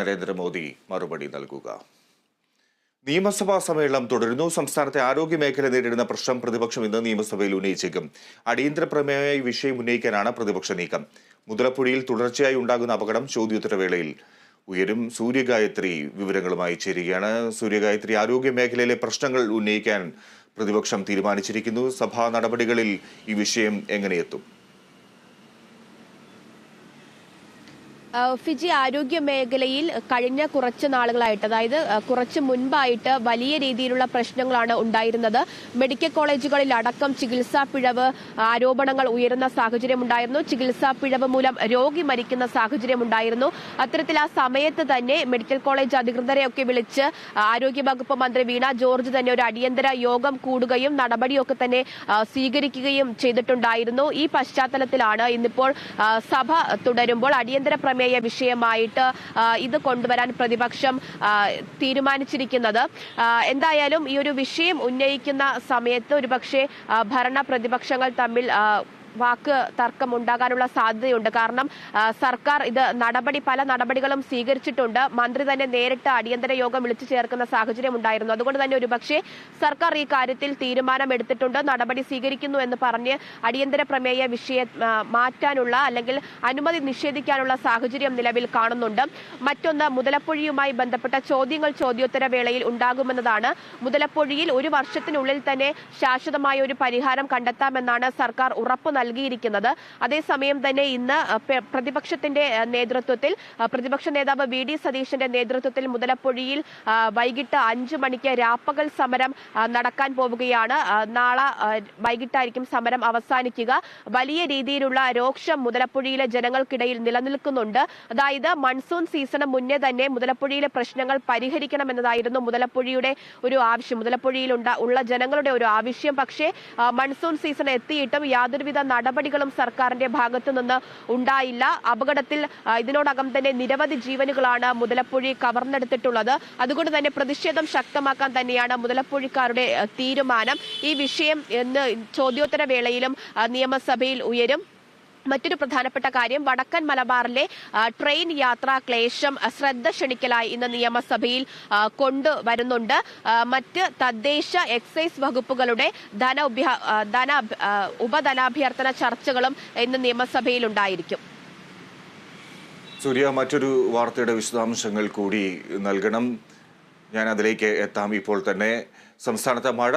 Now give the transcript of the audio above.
നരേന്ദ്രമോദി മറുപടി നൽകുക. നിയമസഭാ സമ്മേളനം തുടരുന്നു. സംസ്ഥാനത്തെ ആരോഗ്യ മേഖല നേരിടുന്ന പ്രശ്നം പ്രതിപക്ഷം ഇന്ന് നിയമസഭയിൽ ഉന്നയിച്ചേക്കും. അടിയന്തര പ്രമേയ വിഷയം ഉന്നയിക്കാനാണ് പ്രതിപക്ഷ നീക്കം. മുതലപ്പുഴയിൽ തുടർച്ചയായി ഉണ്ടാകുന്ന അപകടം ചോദ്യോത്തരവേളയിൽ ഉയരും. സൂര്യഗായത്രി വിവരങ്ങളുമായി ചേരുകയാണ്. സൂര്യഗായത്രി ആരോഗ്യ മേഖലയിലെ പ്രശ്നങ്ങൾ ഉന്നയിക്കാൻ പ്രതിപക്ഷം തീരുമാനിച്ചിരിക്കുന്നു. സഭാ നടപടികളിൽ ഈ വിഷയം എങ്ങനെയെത്തും? ഫിജി ആരോഗ്യ മേഖലയിൽ കഴിഞ്ഞ കുറച്ച് നാളുകളായിട്ട് അതായത് കുറച്ച് മുൻപായിട്ട് വലിയ രീതിയിലുള്ള പ്രശ്നങ്ങളാണ് ഉണ്ടായിരുന്നത്. മെഡിക്കൽ കോളേജുകളിൽ അടക്കം ചികിത്സാ പിഴവ് ആരോപണങ്ങൾ ഉയരുന്ന സാഹചര്യം ഉണ്ടായിരുന്നു. ചികിത്സാ പിഴവ് മൂലം രോഗി മരിക്കുന്ന സാഹചര്യം ഉണ്ടായിരുന്നു. അത്തരത്തിൽ ആ സമയത്ത് തന്നെ മെഡിക്കൽ കോളേജ് അധികൃതരെയൊക്കെ വിളിച്ച് ആരോഗ്യ വകുപ്പ് മന്ത്രി വീണ ജോർജ് തന്നെ ഒരു അടിയന്തര യോഗം കൂടുകയും നടപടിയൊക്കെ തന്നെ സ്വീകരിക്കുകയും ചെയ്തിട്ടുണ്ടായിരുന്നു. ഈ പശ്ചാത്തലത്തിലാണ് ഇന്നിപ്പോൾ സഭ തുടരുമ്പോൾ അടിയന്തര പ്രമേയ വിഷയമായിട്ട് ഇത് കൊണ്ടുവരാൻ പ്രതിപക്ഷം തീരുമാനിച്ചിരിക്കുന്നത്. എന്തായാലും ഈ ഒരു വിഷയം ഉന്നയിക്കുന്ന സമയത്ത് ഒരുപക്ഷെ ഭരണ പ്രതിപക്ഷങ്ങൾ തമ്മിൽ വാക്ക് തർക്കം ഉണ്ടാകാനുള്ള സാധ്യതയുണ്ട്. കാരണം സർക്കാർ ഇത് നടപടി പല നടപടികളും സ്വീകരിച്ചിട്ടുണ്ട്. മന്ത്രി തന്നെ നേരിട്ട് അടിയന്തര യോഗം വിളിച്ചു ചേർക്കുന്ന സാഹചര്യം ഉണ്ടായിരുന്നു. അതുകൊണ്ട് തന്നെ ഒരുപക്ഷെ സർക്കാർ ഈ കാര്യത്തിൽ തീരുമാനമെടുത്തിട്ടുണ്ട് നടപടി സ്വീകരിക്കുന്നു എന്ന് പറഞ്ഞ് അടിയന്തര പ്രമേയ വിഷയ മാറ്റാനുള്ള അല്ലെങ്കിൽ അനുമതി നിഷേധിക്കാനുള്ള സാഹചര്യം നിലവിൽ കാണുന്നുണ്ട്. മറ്റൊന്ന് മുതലപ്പൊഴിയുമായി ബന്ധപ്പെട്ട ചോദ്യങ്ങൾ ചോദ്യോത്തര വേളയിൽ ഉണ്ടാകുമെന്നതാണ്. മുതലപ്പൊഴിയിൽ ഒരു വർഷത്തിനുള്ളിൽ തന്നെ ശാശ്വതമായ ഒരു പരിഹാരം കണ്ടെത്താമെന്നാണ് സർക്കാർ ഉറപ്പ് നൽകിയിരിക്കുന്നത്. അതേസമയം തന്നെ ഇന്ന് പ്രതിപക്ഷത്തിന്റെ നേതൃത്വത്തിൽ പ്രതിപക്ഷ നേതാവ് വി ഡി സതീശന്റെ നേതൃത്വത്തിൽ മുതലപ്പൊഴിയിൽ വൈകിട്ട് അഞ്ചു മണിക്ക് രാപ്പകൽ സമരം നടക്കാൻ പോവുകയാണ്. നാളെ വൈകിട്ടായിരിക്കും സമരം അവസാനിക്കുക. വലിയ രീതിയിലുള്ള രോക്ഷം മുതലപ്പൊഴിയിലെ ജനങ്ങൾക്കിടയിൽ നിലനിൽക്കുന്നുണ്ട്. അതായത് മൺസൂൺ സീസണ് മുന്നേ തന്നെ മുതലപ്പുഴയിലെ പ്രശ്നങ്ങൾ പരിഹരിക്കണമെന്നതായിരുന്നു മുതലപ്പുഴയുടെ ഒരു ആവശ്യം. മുതലപ്പുഴയിൽ ഉള്ള ജനങ്ങളുടെ ഒരു ആവശ്യം. പക്ഷേ മൺസൂൺ സീസൺ എത്തിയിട്ടും യാതൊരുവിധ നടപടികളും സർക്കാരിന്റെ ഭാഗത്തുനിന്ന് ഉണ്ടായില്ല. അപകടത്തിൽ ഇതിനോടകം തന്നെ നിരവധി ജീവനുകളാണ് മുതലപ്പുഴി കവർന്നെടുത്തിട്ടുള്ളത്. അതുകൊണ്ട് തന്നെ പ്രതിഷേധം ശക്തമാക്കാൻ തന്നെയാണ് മുതലപ്പുഴിക്കാരുടെ തീരുമാനം. ഈ വിഷയം ഇന്ന് ചോദ്യോത്തര വേളയിലും നിയമസഭയിൽ ഉയരും. മറ്റൊരു പ്രധാനപ്പെട്ട കാര്യം വടക്കൻ മലബാറിലെ ട്രെയിൻ യാത്രാ ക്ലേശം ശ്രദ്ധ ക്ഷണിക്കലായി ഇന്ന് നിയമസഭയിൽ കൊണ്ടുവരുന്നുണ്ട്. മറ്റ് തദ്ദേശ എക്സൈസ് വകുപ്പുകളുടെ ധന ധന ഉപധനാഭ്യർത്ഥന ചർച്ചകളും ഇന്ന് നിയമസഭയിൽ ഉണ്ടായിരിക്കും സൂര്യ മറ്റൊരു വാർത്തയുടെ വിശദാംശങ്ങൾ കൂടി നൽകണം. ഞാൻ അതിലേക്ക് എത്താം. ഇപ്പോൾ തന്നെ സംസ്ഥാനത്തെ മഴ